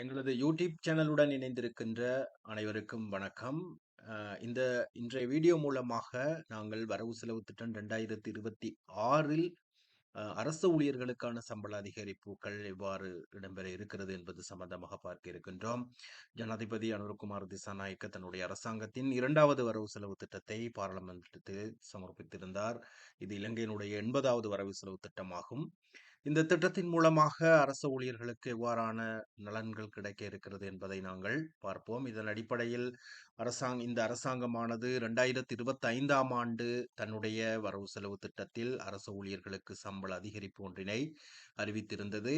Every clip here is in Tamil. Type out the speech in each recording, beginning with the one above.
எங்களது யூடியூப் சேனலுடன் இணைந்திருக்கின்ற அனைவருக்கும் வணக்கம். இந்த இன்றைய வீடியோ மூலமாக நாங்கள் வரவு செலவு திட்டம் ரெண்டாயிரத்து இருபத்தி ஆறில் அரசு ஊழியர்களுக்கான சம்பள அதிகரிப்புகள் எவ்வாறு இடம்பெற இருக்கிறது என்பது சம்பந்தமாக பார்க்க இருக்கின்றோம். ஜனாதிபதி அனுர்குமார் திசாநாயக்க தன்னுடைய அரசாங்கத்தின் இரண்டாவது வரவு செலவு திட்டத்தை பாராளுமன்றத்தில் சமர்ப்பித்திருந்தார். இது இலங்கையினுடைய 80வது வரவு செலவு திட்டமாகும். இந்த திட்டத்தின் மூலமாக அரசு ஊழியர்களுக்கு எவ்வாறான நலன்கள் கிடைக்க இருக்கிறது என்பதை நாங்கள் பார்ப்போம். இதன் அடிப்படையில் அரசாங்க இந்த அரசாங்கமானது 2025ஆம் ஆண்டு தன்னுடைய வரவு செலவு திட்டத்தில் அரசு ஊழியர்களுக்கு சம்பள அதிகரிப்பு ஒன்றினை அறிவித்திருந்தது.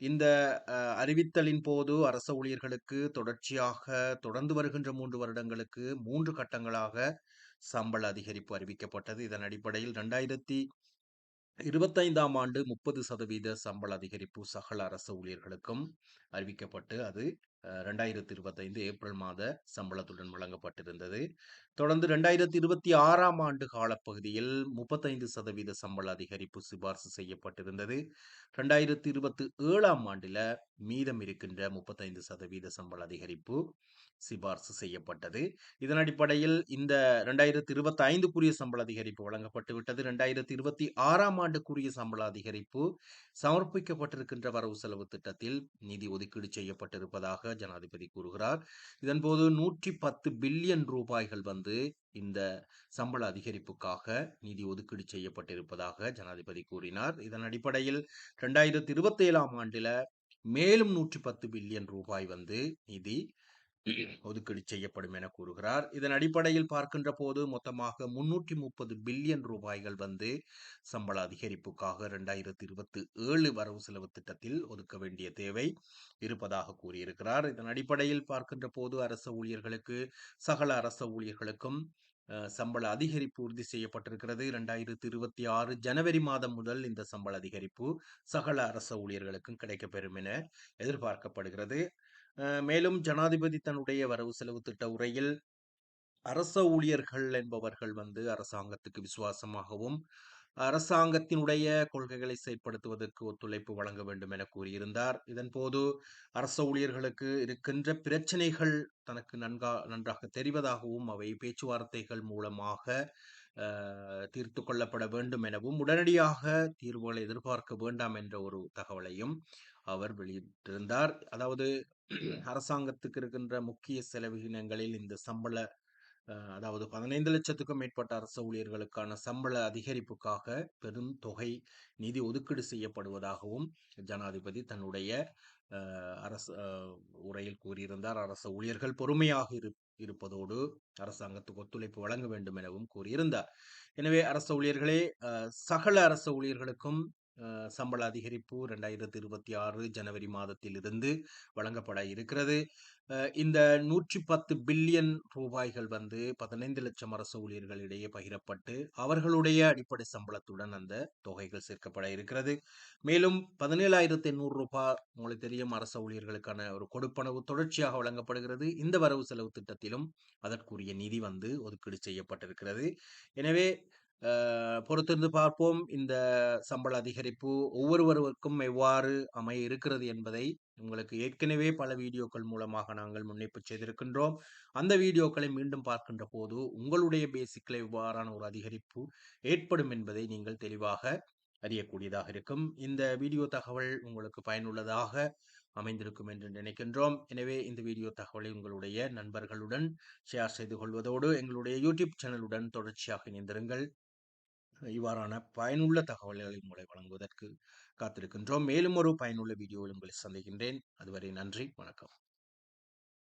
இந்த அறிவித்தலின் போது அரச ஊழியர்களுக்கு தொடர்ச்சியாக தொடர்ந்து வருகின்ற மூன்று வருடங்களுக்கு மூன்று கட்டங்களாக சம்பள அதிகரிப்பு அறிவிக்கப்பட்டது. இதன் அடிப்படையில் 2025ஆம் ஆண்டு 30% சம்பள அதிகரிப்பு சகல அரசு ஊழியர்களுக்கும் அறிவிக்கப்பட்டு, அது ரெண்டாயிரத்தி இருபத்தைந்து ஏப்ரல் மாத சம்பளத்துடன் வழங்கப்பட்டிருந்தது. தொடர்ந்து 2026ஆம் ஆண்டு காலப்பகுதியில் 35% சம்பள அதிகரிப்பு சிபார்சு செய்யப்பட்டிருந்தது. 2027ஆம் ஆண்டில மீதம் இருக்கின்ற 35% சம்பள அதிகரிப்பு சிபார்சு செய்யப்பட்டது. இதன் அடிப்படையில் இந்த 2025க்குரிய சம்பள அதிகரிப்பு வழங்கப்பட்டு விட்டது. 2026ஆம் ஆண்டுக்குரிய சம்பள அதிகரிப்பு சமர்ப்பிக்கப்பட்டிருக்கின்ற வரவு செலவு திட்டத்தில் நிதி ஒதுக்கீடு செய்யப்பட்டிருப்பதாக ஜனாதிபதி கூறுகிறார். இதன்போது 110 பில்லியன் ரூபாய்கள் வந்து இந்த சம்பள அதிகரிப்புக்காக நிதி ஒதுக்கீடு செய்யப்பட்டிருப்பதாக ஜனாதிபதி கூறினார். இதன் அடிப்படையில் ரெண்டாயிரத்தி இருபத்தி ஏழாம் ஆண்டில் மேலும் 110 பில்லியன் ரூபாய் வந்து நிதி ஒதுக்கீடு செய்யப்படும் என கூறுகிறார். இதன் அடிப்படையில் பார்க்கின்ற போது மொத்தமாக 330 பில்லியன் ரூபாய்கள் வந்து சம்பள அதிகரிப்புக்காக 2027 வரவு செலவு திட்டத்தில் ஒதுக்க வேண்டிய தேவை இருப்பதாக கூறியிருக்கிறார். இதன் அடிப்படையில் பார்க்கின்ற போது அரச ஊழியர்களுக்கு சகல அரச ஊழியர்களுக்கும் சம்பள அதிகரிப்பு உறுதி செய்யப்பட்டிருக்கிறது. 2026 ஜனவரி மாதம் முதல் இந்த சம்பள அதிகரிப்பு சகல அரச ஊழியர்களுக்கும் கிடைக்கப்பெறும் என எதிர்பார்க்கப்படுகிறது. மேலும் ஜனாதிபதி தன்னுடைய வரவு செலவு திட்ட உரையில் அரச ஊழியர்கள் என்பவர்கள் வந்து அரசாங்கத்துக்கு விசுவாசமாகவும், அரசாங்கத்தினுடைய கொள்கைகளை செயற்படுத்துவதற்கு ஒத்துழைப்பு வழங்க வேண்டும் என கூறியிருந்தார். இதன் போது அரச ஊழியர்களுக்கு இருக்கின்ற பிரச்சனைகள் தனக்கு நன்கா நன்றாக தெரிவதாகவும், அவை பேச்சுவார்த்தைகள் மூலமாக தீர்த்து கொள்ளப்பட வேண்டும் எனவும், உடனடியாக தீர்வுகளை எதிர்பார்க்க வேண்டாம் என்ற ஒரு தகவலையும் அவர் வெளியிட்டிருந்தார். அதாவது அரசாங்கத்துக்கு இருக்கின்ற முக்கிய செலவினங்களில் இந்த சம்பள அதாவது பதினைந்து லட்சத்துக்கும் மேற்பட்ட அரசு ஊழியர்களுக்கான சம்பள அதிகரிப்புக்காக பெரும் தொகை நிதி ஒதுக்கீடு செய்யப்படுவதாகவும் ஜனாதிபதி தன்னுடைய அரசு உரையில் கூறியிருந்தார். அரச ஊழியர்கள் பொறுமையாக இரு இருப்பதோடு அரசாங்கத்துக்கு ஒத்துழைப்பு வழங்க வேண்டும் எனவும் கூறியிருந்தார். எனவே அரசு ஊழியர்களே சகல அரச ஊழியர்களுக்கும் சம்பள அதிகரிப்பு 2026 ஜனவரி மாதத்தில் இருந்து வழங்கப்பட இருக்கிறது. இந்த நூற்றி பத்து பில்லியன் ரூபாய்கள் வந்து 15,00,000 அரச ஊழியர்களிடையே பகிரப்பட்டு, அவர்களுடைய அடிப்படை சம்பளத்துடன் அந்த தொகைகள் சேர்க்கப்பட இருக்கிறது. மேலும் பதினேழாயிரத்தி எண்ணூறு ரூபாய் உங்களுக்கு தெரியும் அரச ஊழியர்களுக்கான ஒரு கொடுப்பனவு தொடர்ச்சியாக வழங்கப்படுகிறது. இந்த வரவு செலவு திட்டத்திலும் அதற்குரிய நிதி வந்து ஒதுக்கீடு செய்யப்பட்டிருக்கிறது. எனவே பொறுத்திருந்து பார்ப்போம். இந்த சம்பள அதிகரிப்பு ஒவ்வொருவருக்கும் எவ்வாறு அமைய இருக்கிறது என்பதை உங்களுக்கு ஏற்கனவே பல வீடியோக்கள் மூலமாக நாங்கள் முன்னிப்பு செய்திருக்கின்றோம். அந்த வீடியோக்களை மீண்டும் பார்க்கின்ற போது உங்களுடைய பேசிக்கில் எவ்வாறான ஒரு அதிகரிப்பு ஏற்படும் என்பதை நீங்கள் தெளிவாக அறியக்கூடியதாக இருக்கும். இந்த வீடியோ தகவல் உங்களுக்கு பயனுள்ளதாக அமைந்திருக்கும் என்று நினைக்கின்றோம். எனவே இந்த வீடியோ தகவலை உங்களுடைய நண்பர்களுடன் ஷேர் செய்து கொள்வதோடு, எங்களுடைய யூடியூப் சேனலுடன் தொடர்ச்சியாக இணைந்திருங்கள். இவ்வாறான பயனுள்ள தகவல்களை உங்களை வழங்குவதற்கு காத்திருக்கின்றோம். மேலும் ஒரு பயனுள்ள வீடியோவில் உங்களை சந்திக்கின்றேன். அதுவரை நன்றி, வணக்கம்.